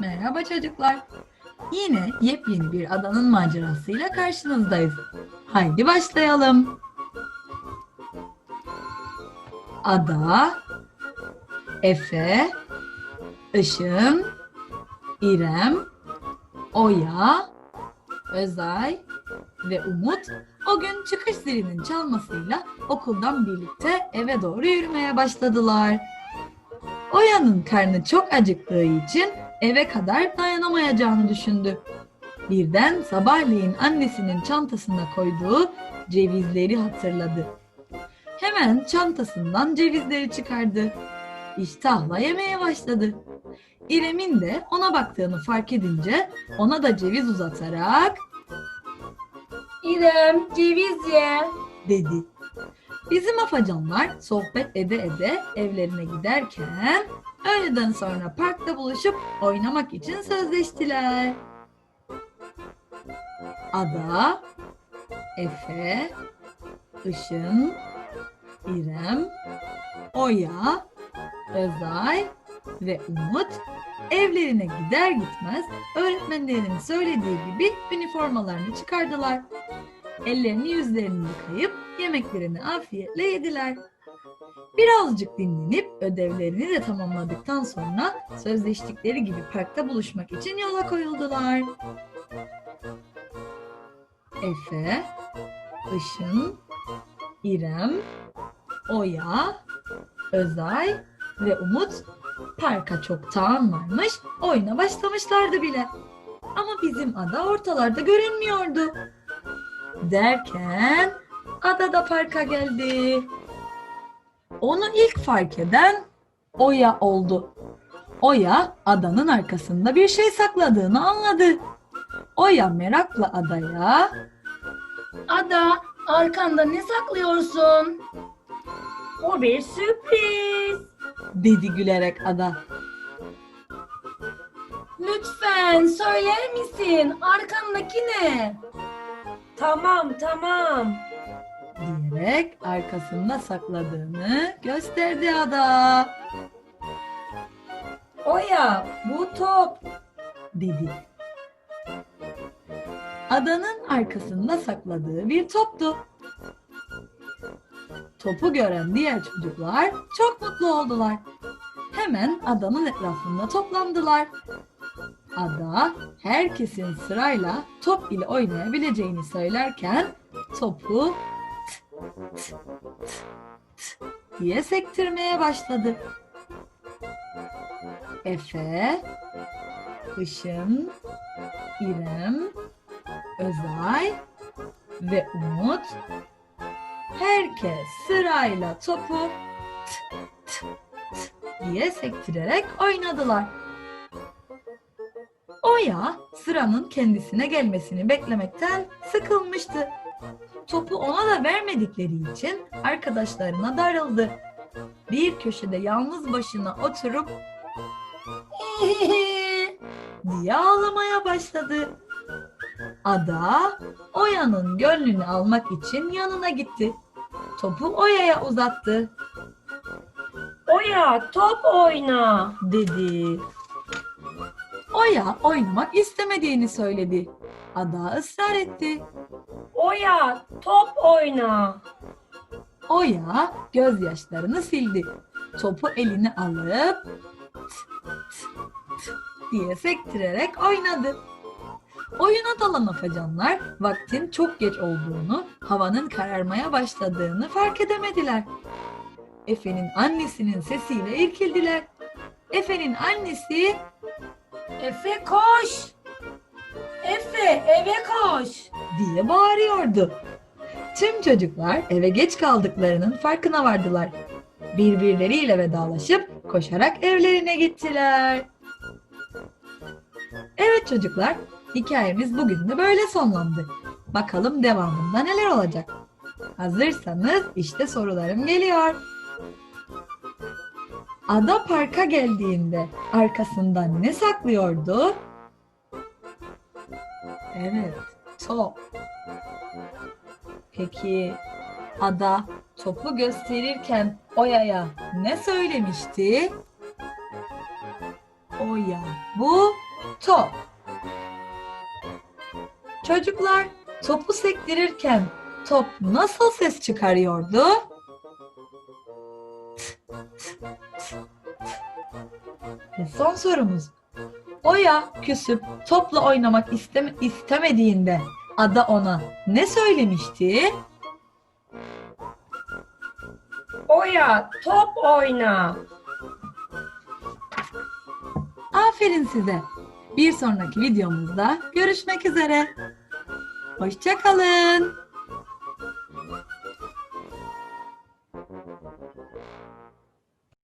Merhaba çocuklar. Yine yepyeni bir adanın macerasıyla karşınızdayız. Haydi başlayalım. Ada, Efe, Işın, İrem, Oya, Özay ve Umut o gün çıkış zilinin çalmasıyla okuldan birlikte eve doğru yürümeye başladılar. Oya'nın karnı çok acıktığı için eve kadar dayanamayacağını düşündü. Birden sabahleyin annesinin çantasına koyduğu cevizleri hatırladı. Hemen çantasından cevizleri çıkardı. İştahla yemeye başladı. İrem'in de ona baktığını fark edince ona da ceviz uzatarak İrem ceviz ye. dedi. Bizim afacanlar sohbet ede ede evlerine giderken öğleden sonra parkta buluşup oynamak için sözleştiler. Ada, Efe, Işın, İrem, Oya, Özay ve Umut evlerine gider gitmez öğretmenlerinin söylediği gibi üniformalarını çıkardılar. Ellerini yüzlerini yıkayıp yemeklerini afiyetle yediler. Birazcık dinlenip ödevlerini de tamamladıktan sonra sözleştikleri gibi parkta buluşmak için yola koyuldular. Efe, Işın, İrem, Oya, Özay ve Umut parka çoktan varmış, oyuna başlamışlardı bile. Ama bizim ada ortalarda görünmüyordu. Derken ada da parka geldi. Onu ilk fark eden Oya oldu. Oya adanın arkasında bir şey sakladığını anladı. Oya merakla adaya Ada arkanda ne saklıyorsun? O bir sürpriz. dedi gülerek ada. Lütfen söyler misin? Arkandaki ne? Tamam tamam. Diyerek arkasında sakladığını gösterdi ada. Oya bu top. dedi. Adanın arkasında sakladığı bir toptu. Topu gören diğer çocuklar çok mutlu oldular. Hemen adanın etrafında toplandılar. Ada herkesin sırayla top ile oynayabileceğini söylerken topu tıt diye sektirmeye başladı. Efe, Işın, İrem, Özay ve Umut herkes sırayla topu tıt tıt tıt diye sektirerek oynadılar. Oya sıranın kendisine gelmesini beklemekten sıkılmıştı. Topu ona da vermedikleri için arkadaşlarına darıldı. Bir köşede yalnız başına oturup diye ağlamaya başladı. Ada Oya'nın gönlünü almak için yanına gitti. Topu Oya'ya uzattı Oya top oyna. dedi. Oya oynamak istemediğini söyledi. Ada ısrar etti. Oya top oyna. Oya gözyaşlarını sildi. Topu eline alıp tıt tıt tıt diye sektirerek oynadı. Oyuna dalan afacanlar vaktin çok geç olduğunu, havanın kararmaya başladığını fark edemediler. Efe'nin annesinin sesiyle irkildiler. Efe'nin annesi Efe koş. Efe eve koş. Diye bağırıyordu. Tüm çocuklar eve geç kaldıklarının farkına vardılar. Birbirleriyle vedalaşıp koşarak evlerine gittiler. Evet çocuklar, hikayemiz bugün de böyle sonlandı. Bakalım devamında neler olacak? Hazırsanız işte sorularım geliyor. Ada parka geldiğinde arkasından ne saklıyordu? Evet, top. Peki Ada topu gösterirken Oya'ya ne söylemişti? Oya bu top. Çocuklar topu sektirirken top nasıl ses çıkarıyordu? Ve son sorumuz. Oya küsüp topla oynamak isteme- istemediğinde Ada ona ne söylemişti? Oya top oyna. Aferin size. Bir sonraki videomuzda görüşmek üzere. Hoşçakalın.